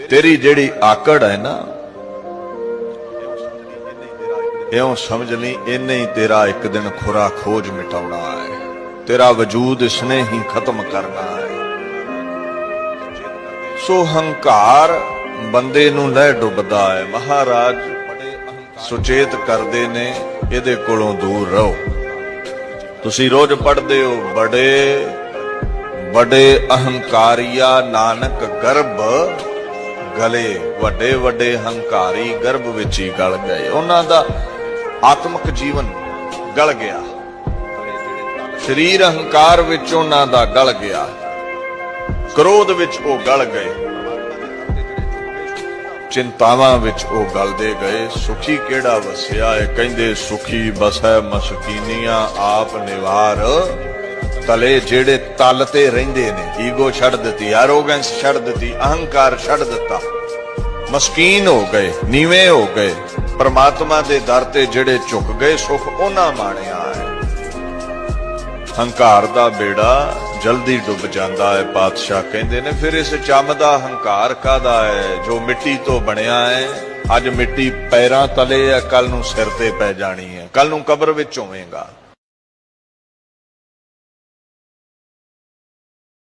ਤੇਰੀ ਜਿਹੜੀ ਆਕੜ ਹੈ ਨਾ, ਇਉਂ ਸਮਝ ਲਈ ਇੰਨੇ ਹੀ ਤੇਰਾ ਇੱਕ ਦਿਨ ਖੁਰਾ ਖੋਜ ਮਿਟਾਉਣਾ ਹੈ। ਤੇਰਾ ਵਜੂਦ ਇਸਨੇ ਹੀ ਖਤਮ ਕਰਨਾ ਹੈ। ਸੋ ਹੰਕਾਰ ਬੰਦੇ ਨੂੰ ਲੈ ਡੁੱਬਦਾ ਹੈ। ਮਹਾਰਾਜ ਸੁਚੇਤ ਕਰਦੇ ਨੇ, ਇਹਦੇ ਕੋਲੋਂ ਦੂਰ ਰਹੋ। ਤੁਸੀਂ ਰੋਜ਼ ਪੜ੍ਹਦੇ ਹੋ, ਬੜੇ ਬੜੇ ਅਹੰਕਾਰੀਆ ਨਾਨਕ ਗਰਭ ਗਲੇ ਵੱਡੇ ਵੱਡੇ ਹੰਕਾਰੀ ਗਰਭ ਵਿੱਚ ਹੀ ਗਲ ਗਏ। ਉਹਨਾਂ ਦਾ ਆਤਮਿਕ ਜੀਵਨ ਗਲ ਗਿਆ। ਸਰੀਰ ਅਹੰਕਾਰ ਵਿੱਚ ਉਹਨਾਂ ਦਾ ਗਲ ਗਿਆ। ਕ੍ਰੋਧ ਵਿੱਚ ਉਹ ਗਲ ਗਏ। ਚਿੰਤਾਵਾਂ ਵਿੱਚ ਉਹ ਗਲਦੇ ਗਏ। ਸੁਖੀ ਕਿਹੜਾ ਵਸਿਆ ਹੈ ਕਹਿੰਦੇ, ਸੁਖੀ ਬਸੈ ਮਸਕੀਨੀਆਂ, ਆਪ ਨਿਵਾਰ ਤਲੇ ਜਿਹੜੇ ਤਲ ਤੇ ਰਹਿੰਦੇ ਨੇ, ਈਗੋ ਛੱਡ ਦਿੱਤੀ ਐਰੋਗੈਂਸ ਛੱਡ ਦਿੱਤੀ, ਅਹੰਕਾਰ ਛੱਡ ਦਿੱਤਾ। ਮਸਕੀਨ ਹੋ ਗਏ, ਨੀਵੇਂ ਹੋ ਗਏ, ਪ੍ਰਮਾਤਮਾ ਦੇ ਦਰ ਤੇ ਜਿਹੜੇ ਝੁਕ ਗਏ, ਸੁਖ ਉਹਨਾਂ ਮਾਣਿਆ ਹੈ। ਹੰਕਾਰ ਦਾ ਬੇੜਾ ਜਲਦੀ ਡੁੱਬ ਜਾਂਦਾ ਹੈ, ਪਾਤਸ਼ਾਹ ਕਹਿੰਦੇ ਨੇ, ਫਿਰ ਇਸ ਚੰਮ ਦਾ ਹੰਕਾਰ ਕਾਦਾ ਹੈ? ਜੋ ਮਿੱਟੀ ਤੋਂ ਬਣਿਆ ਹੈ, ਅੱਜ ਮਿੱਟੀ ਪੈਰਾਂ ਤਲੇ ਹੈ ਕੱਲ ਨੂੰ ਸਿਰ ਤੇ ਪੈ ਜਾਣੀ ਹੈ ਕੱਲ ਨੂੰ ਕਬਰ ਵਿੱਚ ਹੋਵੇਗਾ।